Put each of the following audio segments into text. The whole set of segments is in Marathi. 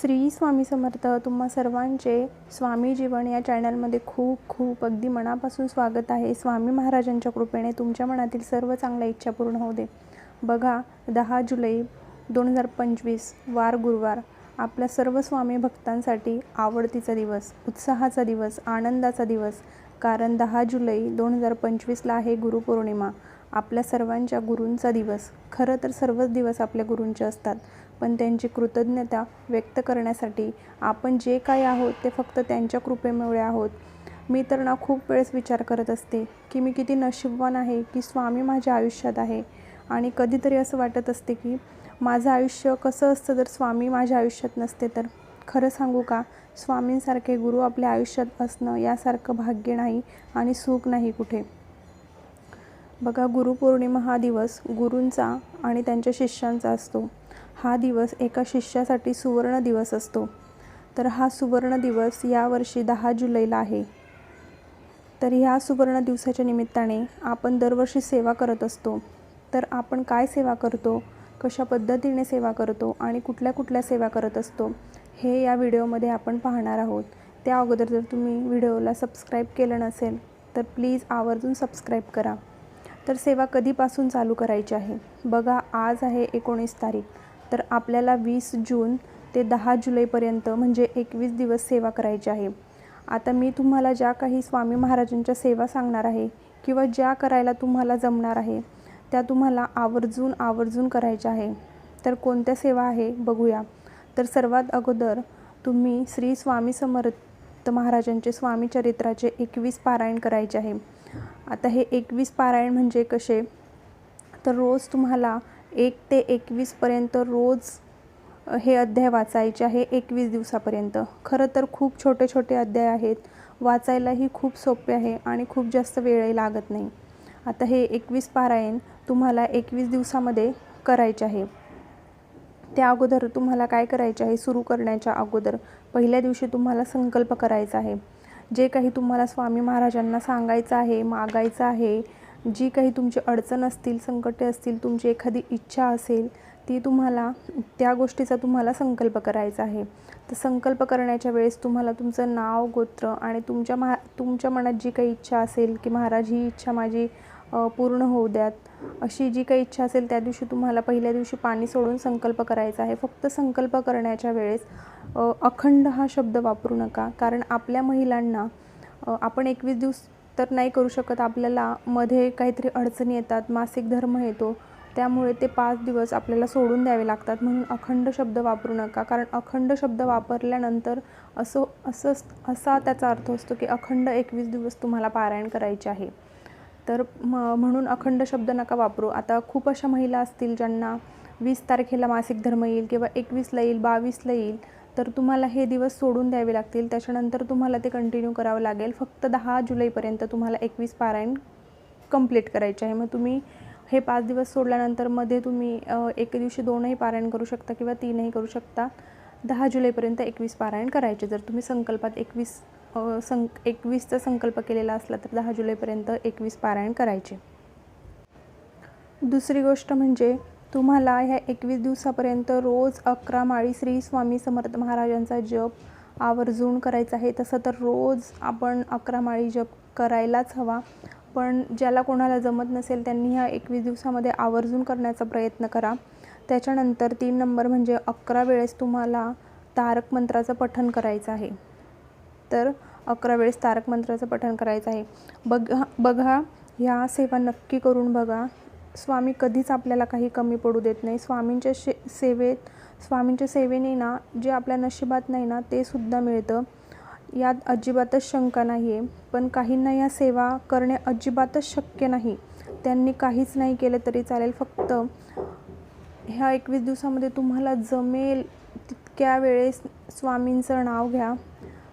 श्री स्वामी समर्थ तुम्हा सर्वांचे स्वामी जीवन या चॅनलमध्ये खूप खूप अगदी मनापासून स्वागत आहे. स्वामी महाराजांच्या कृपेने तुमच्या मनातील सर्व चांगल्या इच्छा पूर्ण होऊ दे. बघा दहा जुलै दोन हजार पंचवीस वार गुरुवार. आपल्या सर्व स्वामी भक्तांसाठी आवडतीचा दिवस उत्साहाचा दिवस आनंदाचा दिवस. कारण दहा जुलै दोन हजार पंचवीसला आहे गुरुपौर्णिमा. आपल्या सर्वांच्या गुरूंचा दिवस. खरं तर सर्वच दिवस आपल्या गुरूंचे असतात. पण त्यांची कृतज्ञता व्यक्त करण्यासाठी आपण जे काही आहोत ते फक्त त्यांच्या कृपेमुळे आहोत. मी तर ना खूप वेळेस विचार करत असते की मी किती नशीबवान आहे की स्वामी माझ्या आयुष्यात आहे. आणि कधीतरी असं वाटत असते की माझं आयुष्य कसं असतं जर स्वामी माझ्या आयुष्यात नसते तर? खरं सांगू का? स्वामींसारखे गुरु आपल्या आयुष्यात असणं यासारखं भाग्य नाही आणि सुख नाही कुठे. बघा गुरुपौर्णिमा हा दिवस गुरूंचा आणि त्यांच्या शिष्यांचा असतो. हा दिवस एका शिष्यासाठी सुवर्ण दिवस असतो. तर हा सुवर्ण दिवस यावर्षी दहा जुलैला आहे. तर ह्या सुवर्ण दिवसाच्या निमित्ताने आपण दरवर्षी सेवा करत असतो. तर आपण काय सेवा करतो? कशा पद्धतीने सेवा करतो? आणि कुठल्या कुठल्या सेवा करत असतो? हे या व्हिडिओमध्ये आपण पाहणार आहोत. त्या अगोदर जर तुम्ही व्हिडिओला सबस्क्राईब केलं नसेल तर प्लीज आवर्जून सबस्क्राईब करा. तर सेवा कधीपासून चालू करायची आहे? बघा आज आहे एकोणीस तारीख. तर आपल्याला वीस जून ते दहा जुलैपर्यंत म्हणजे एकवीस दिवस सेवा करायची आहे. आता मी तुम्हाला ज्या काही स्वामी महाराजांच्या सेवा सांगणार आहे किंवा ज्या करायला तुम्हाला जमणार आहे त्या तुम्हाला आवर्जून आवर्जून करायच्या आहे. तर कोणत्या सेवा आहे बघूया. तर सर्वात अगोदर तुम्ही श्री स्वामी समर्थ महाराजांचे स्वामी चरित्राचे एकवीस पारायण करायचे आहे. आता हे एकवीस पारायण म्हणजे कसे? तर रोज तुम्हाला एक ते एकवीसपर्यंत रोज हे अध्याय वाचायचे आहे एकवीस दिवसापर्यंत. खरं तर खूप छोटे छोटे अध्याय आहेत. वाचायलाही खूप सोपे आहे आणि खूप जास्त वेळही लागत नाही. आता हे एकवीस पारायण तुम्हाला एकवीस दिवसामध्ये करायचे आहे. त्या अगोदर तुम्हाला काय करायचे आहे? सुरू करण्याच्या अगोदर पहिल्या दिवशी तुम्हाला संकल्प करायचा आहे. जे काही तुम्हाला स्वामी महाराजांना सांगायचं आहे मागायचं आहे जी काही तुमची अडचण असतील संकटे असतील तुमची एखादी इच्छा असेल ती तुम्हाला त्या गोष्टीचा तुम्हाला संकल्प करायचा आहे. तर संकल्प करण्याच्या वेळेस तुम्हाला तुमचं नाव गोत्र आणि तुमच्या महा तुमच्या मनात जी काही इच्छा असेल की महाराज ही इच्छा माझी पूर्ण होऊ द्यात. अशी जी काही इच्छा असेल त्या दिवशी तुम्हाला पहिल्या दिवशी पाणी सोडून संकल्प करायचा आहे. फक्त संकल्प करण्याच्या वेळेस अखंड हा शब्द वापरू नका. कारण आपल्या महिलांना आपण एकवीस दिवस तर नाही करू शकत. आपल्याला मध्ये काहीतरी अडचणी येतात मासिक धर्म येतो. त्यामुळे ते पाच दिवस आपल्याला सोडून द्यावे लागतात. म्हणून अखंड शब्द वापरू नका. कारण अखंड शब्द वापरल्यानंतर असं असं असा त्याचा अर्थ असतो की अखंड एकवीस दिवस तुम्हाला पारायण करायचे आहे. तर म म्हणून अखंड शब्द नका वापरू. आता खूप अशा महिला असतील ज्यांना वीस तारखेला मासिक धर्म येईल किंवा एकवीसला येईल बावीसला येईल. तर तुम्हाला हे दिवस सोडून द्यावे लागतील. त्याच्यानंतर तुम्हाला ते कंटिन्यू करावं लागेल. फक्त दहा जुलैपर्यंत तुम्हाला एकवीस पारायण कंप्लीट करायचे आहे. मग तुम्ही हे पाच दिवस सोडल्यानंतरमध्ये तुम्ही एक दिवशी दोनही पारायण करू शकता किंवा तीनही करू शकता. दहा जुलैपर्यंत एकवीस पारायण करायचे. जर तुम्ही संकल्पात एकवीस सं एकवीसचा संकल्प केलेला असला तर दहा जुलैपर्यंत एकवीस पारायण करायचे. दुसरी गोष्ट म्हणजे तुम्हाला ह्या एकवीस दिवसापर्यंत रोज अकरा माळी श्री स्वामी समर्थ महाराजांचा जप आवर्जून करायचा आहे. तसं तर रोज आपण अकरा माळी जप करायलाच हवा. पण ज्याला कोणाला जमत नसेल त्यांनी ह्या एकवीस दिवसामध्ये आवर्जून करण्याचा प्रयत्न करा. त्याच्यानंतर तीन नंबर म्हणजे अकरा वेळेस तुम्हाला तारक मंत्राचं पठण करायचं आहे. तर अकरा वेळेस तारक मंत्राचं पठण करायचं आहे. बघा बघा ह्या सेवा नक्की करून बघा. स्वामी कधीच आपल्याला काही कमी पडू देत नाही. स्वामींच्या शे सेवेत स्वामींच्या सेवेने ना जे आपल्या नशिबात नाही ना ते सुद्धा मिळतं. यात अजिबातच शंका नाही आहे पण काहींना या सेवा करणे अजिबातच शक्य नाही. त्यांनी काहीच नाही केलं तरी चालेल. फक्त ह्या एकवीस दिवसामध्ये तुम्हाला जमेल तितक्या वेळेस स्वामींचं नाव घ्या.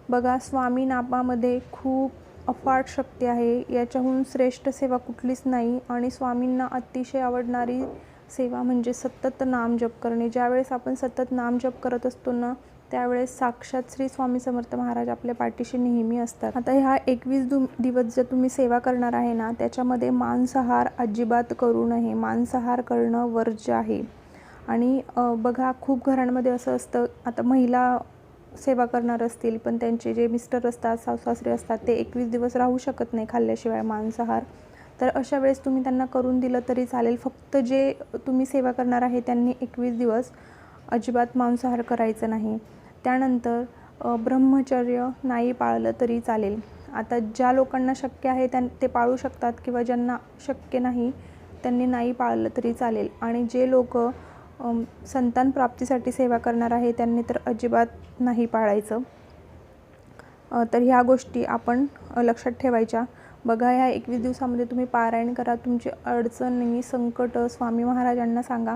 बघा स्वामी नापामध्ये खूप अफाट शक्ती आहे. याच्याहून श्रेष्ठ सेवा कुठलीच नाही आणि स्वामींना अतिशय आवडणारी सेवा म्हणजे सतत नाम जप करणे. ज्यावेळेस आपण सतत नाम जप करत असतो ना त्यावेळेस साक्षात श्री स्वामी समर्थ महाराज आपल्या पाठीशी नेहमी असतात. आता ह्या एकवीस दु दिवस जर तुम्ही सेवा करणार आहे ना त्याच्यामध्ये मांसाहार अजिबात करू नये. मांसाहार करणं वर्ज्य आहे. आणि बघा खूप घरांमध्ये असं असतं. आता महिला सेवा करणार असतील पण त्यांचे जे मिस्टर असतात सासरे असतात ते एकवीस दिवस राहू शकत नाही खाल्ल्याशिवाय मांसाहार. तर अशा वेळेस तुम्ही त्यांना करून दिलं तरी चालेल. फक्त जे तुम्ही सेवा करणार आहे त्यांनी एकवीस दिवस अजिबात मांसाहार करायचं नाही. त्यानंतर ब्रह्मचर्य नाही पाळलं तरी चालेल. आता ज्या लोकांना शक्य आहे त्यां ते पाळू शकतात किंवा ज्यांना शक्य नाही त्यांनी नाही पाळलं तरी चालेल. आणि जे लोक संतान प्राप्तीसाठी सेवा करणार आहे त्यांनी तर अजिबात नाही पाळायचं. तर ह्या गोष्टी आपण लक्षात ठेवायच्या. बघा ह्या एकवीस दिवसामध्ये तुम्ही पारायण करा. तुमची अडचणी संकट स्वामी महाराजांना सांगा.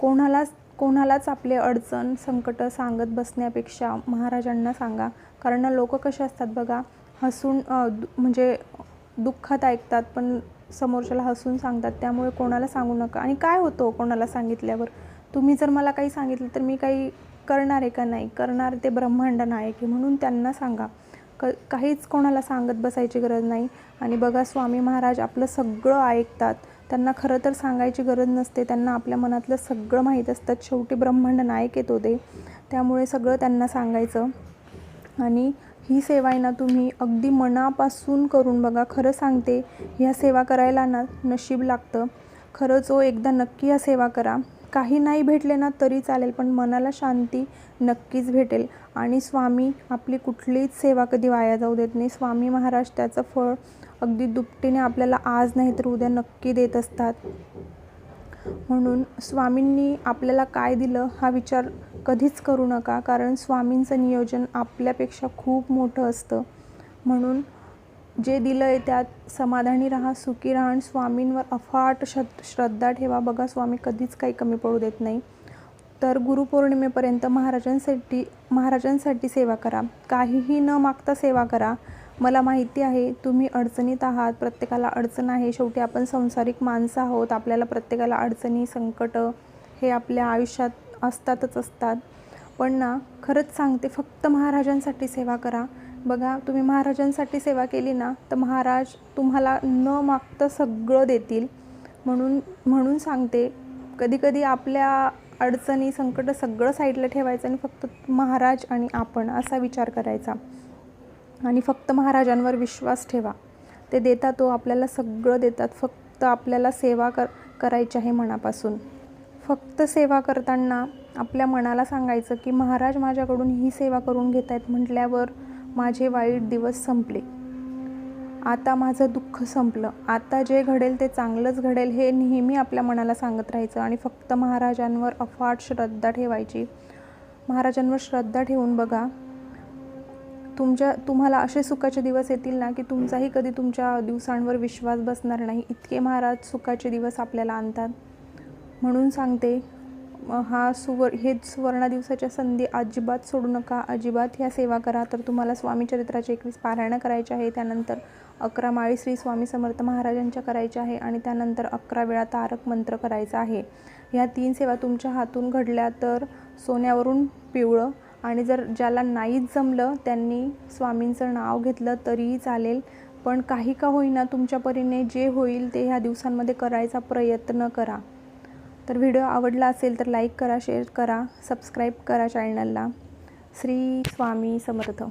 कोणालाच कोणालाच आपले अडचण संकट सांगत बसण्यापेक्षा महाराजांना सांगा. कारण लोक कसे असतात बघा हसून दु- म्हणजे दुःखात ऐकतात पण समोरच्याला हसून सांगतात त्यामुळे कोणाला सांगू नका. आणि काय होतं हो कोणाला सांगितल्यावर? तुम्ही जर मला काही सांगितलं तर मी काही करणार आहे का नाही? करणार ते ब्रह्मांड नायक आहे म्हणून त्यांना सांगा. क काहीच कोणाला सांगत बसायची गरज नाही. आणि बघा स्वामी महाराज आपलं सगळं ऐकतात. त्यांना खरं तर सांगायची गरज नसते. त्यांना आपल्या मनातलं सगळं माहीत असतं. शेवटी ब्रह्मांड नायक येतो ते त्यामुळे सगळं त्यांना सांगायचं. आणि ही सेवा आहे ना तुम्ही अगदी मनापासून करून बघा. खरं सांगते ह्या सेवा करायला ना नशीब लागतं. खरंच ओ एकदा नक्की ह्या सेवा करा. काही नाही भेटले ना तरी चालेल पण मनाला शांती नक्कीच भेटेल. आणि स्वामी आपली कुठलीच सेवा कधी वाया जाऊ देत नाही. स्वामी महाराज त्याचं फळ अगदी दुपटीने आपल्याला आज नाही तर उद्या नक्की देत असतात. म्हणून स्वामींनी आपल्याला काय दिलं हा विचार कधीच करू नका कारण स्वामींचं नियोजन आपल्यापेक्षा खूप मोठं असतं. म्हणून जे दिलं आहे त्यात समाधानी राहा सुखी राहा आणि स्वामींवर अफाट श्रद्ध श्रद्धा ठेवा. बघा स्वामी कधीच काही कमी पडू देत नाही. तर गुरुपौर्णिमेपर्यंत महाराजांसाठी महाराजांसाठी सेवा करा. काहीही न मागता सेवा करा. मला माहिती आहे तुम्ही अडचणीत आहात प्रत्येकाला अडचण आहे. शेवटी आपण संसारिक माणसं आहोत. आपल्याला प्रत्येकाला अडचणी संकट हे आपल्या आयुष्यात असतातच असतात. पण ना खरंच सांगते फक्त महाराजांसाठी सेवा करा. बघा तुम्ही महाराजांसाठी सेवा केली ना तर महाराज तुम्हाला न मागता सगळं देतील. म्हणून म्हणून सांगते कधीकधी आपल्या अडचणी संकट सगळं साईडला ठेवायचं आणि फक्त महाराज आणि आपण असा विचार करायचा. आणि फक्त महाराजांवर विश्वास ठेवा. ते देतात तो आपल्याला सगळं देतात. फक्त आपल्याला सेवा कर करायची आहे मनापासून. फक्त सेवा करताना आपल्या मनाला सांगायचं की महाराज माझ्याकडून ही सेवा करून घेत आहेत म्हटल्यावर माझे वाईट दिवस संपले. आता माझं दुःख संपलं. आता जे घडेल ते चांगलंच घडेल हे नेहमी आपल्या मनाला सांगत राहायचं आणि फक्त महाराजांवर अफाट श्रद्धा ठेवायची. महाराजांवर श्रद्धा ठेवून बघा तुमच्या तुम्हाला असे सुखाचे दिवस येतील ना की तुमचाही कधी तुमच्या दिवसांवर विश्वास बसणार नाही. इतके महाराज सुखाचे दिवस आपल्याला आणतात. म्हणून सांगते हा सुवर हे सुवर्ण दिवसाच्या संधी अजिबात सोडू नका. अजिबात ह्या सेवा करा. तर तुम्हाला स्वामी चरित्राचे एकवीस पारायणं करायचे आहे. त्यानंतर अकरा माळी श्री स्वामी समर्थ महाराजांच्या करायच्या आहे आणि त्यानंतर अकरा वेळा तारक मंत्र करायचा आहे. ह्या तीन सेवा तुमच्या हातून घडल्या तर सोन्यावरून पिवळं आणि जर ज्याला नाहीच जमलं त्यांनी स्वामींचं नाव घेतलं तरीही चालेल. पण काही का होईना तुमच्या परीने जे होईल ते ह्या दिवसांमध्ये करायचा प्रयत्न करा. तर व्हिडिओ आवडला असेल तर लाईक करा शेअर करा सबस्क्राईब करा चॅनलला. श्री स्वामी समर्थ.